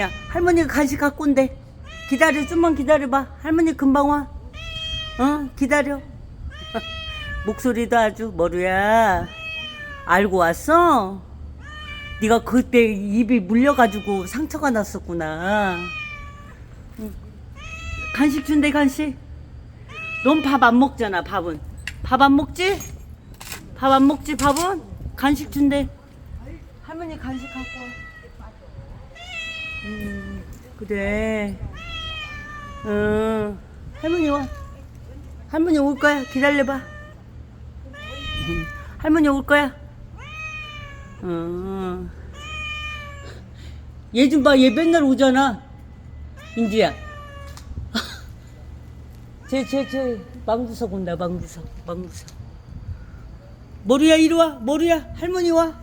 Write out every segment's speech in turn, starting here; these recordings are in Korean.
야, 할머니가 간식 갖고 온대. 기다려, 좀만 기다려봐. 할머니 금방 와. 어, 기다려. 목소리도 아주 머루야. 알고 왔어? 네가 그때 입이 물려가지고 상처가 났었구나. 응. 간식 준대 간식. 넌 밥 안 먹잖아 밥은. 밥 안 먹지? 밥 안 먹지 밥은? 간식 준대. 할머니 간식 갖고 와. 음, 그래. 응. 할머니 와. 할머니 올 거야. 기다려봐. 음, 할머니 올 거야. 어. 얘 좀 봐. 얘 맨날 오잖아. 인지야. 쟤, 쟤, 쟤, 망구석 온다, 망구석, 망구석. 머리야, 이리 와, 머리야, 할머니 와.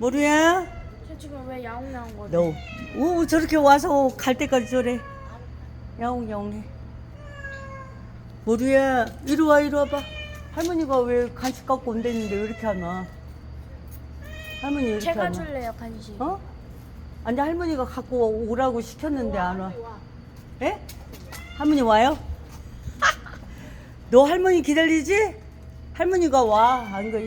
저 지금 왜 야옹 나온 거지? 너, 오, 저렇게 와서 갈 때까지 저래. 야옹야옹해. 머리야, 이리 와, 이리 와봐. 할머니가 왜 간식 갖고 온다는데 왜 이렇게 안 와? 할머니 왜 이렇게 제가 안 와? 줄래요 간식. 어? 아니 할머니가 갖고 오라고 시켰는데 안 와. 예? 할머니 와요? 너 할머니 기다리지? 할머니가 와. 안 가.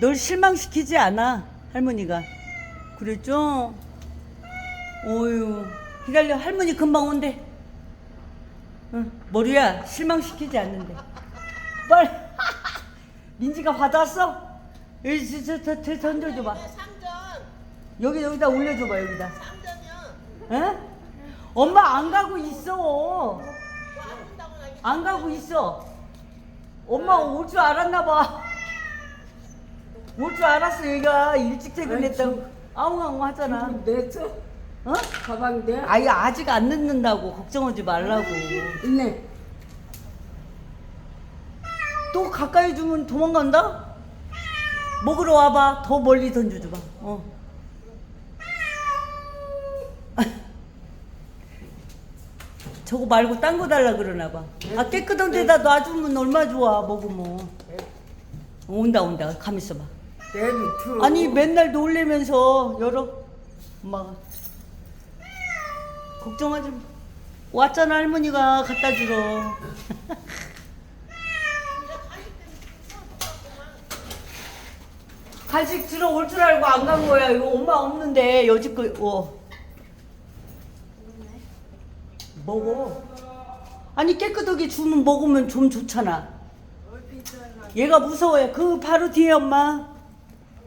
널 실망시키지 않아. 할머니가. 그랬죠? 어유 기다려. 할머니 금방 온대. 응. 머리야 실망시키지 않는데. 빨리. 민지가 받았어? 여기 저, 저, 저, 저 던져줘봐. 여기 여기다 올려줘봐 여기다. 에? 엄마 안 가고 있어. 안 가고 있어. 엄마 올 줄 알았나 봐. 올 줄 알았어 얘가 일찍 퇴근했다고 아웅아웅 하잖아. 냈어? 어? 가방 내? 아예 아직 안 늦는다고 걱정하지 말라고. 있네. 또 가까이 주면 도망간다? 먹으러 와봐. 더 멀리 던져줘봐. 어. 저거 말고 딴 거 달라 그러나 봐. 아 깨끗한 데다 놔주면 얼마 좋아 먹으면. 온다 온다. 가만 있어봐. 내 밑으로. 아니 맨날 놀래면서 열어. 엄마가. 걱정하지 마. 왔잖아 할머니가 갖다 주러. 간식 들어올 줄 알고 안 간 거야. 이거 엄마 없는데 여지껏 어. 먹어. 아니 깨끗하게 주면 먹으면 좀 좋잖아. 얘가 무서워요. 그 바로 뒤에 엄마.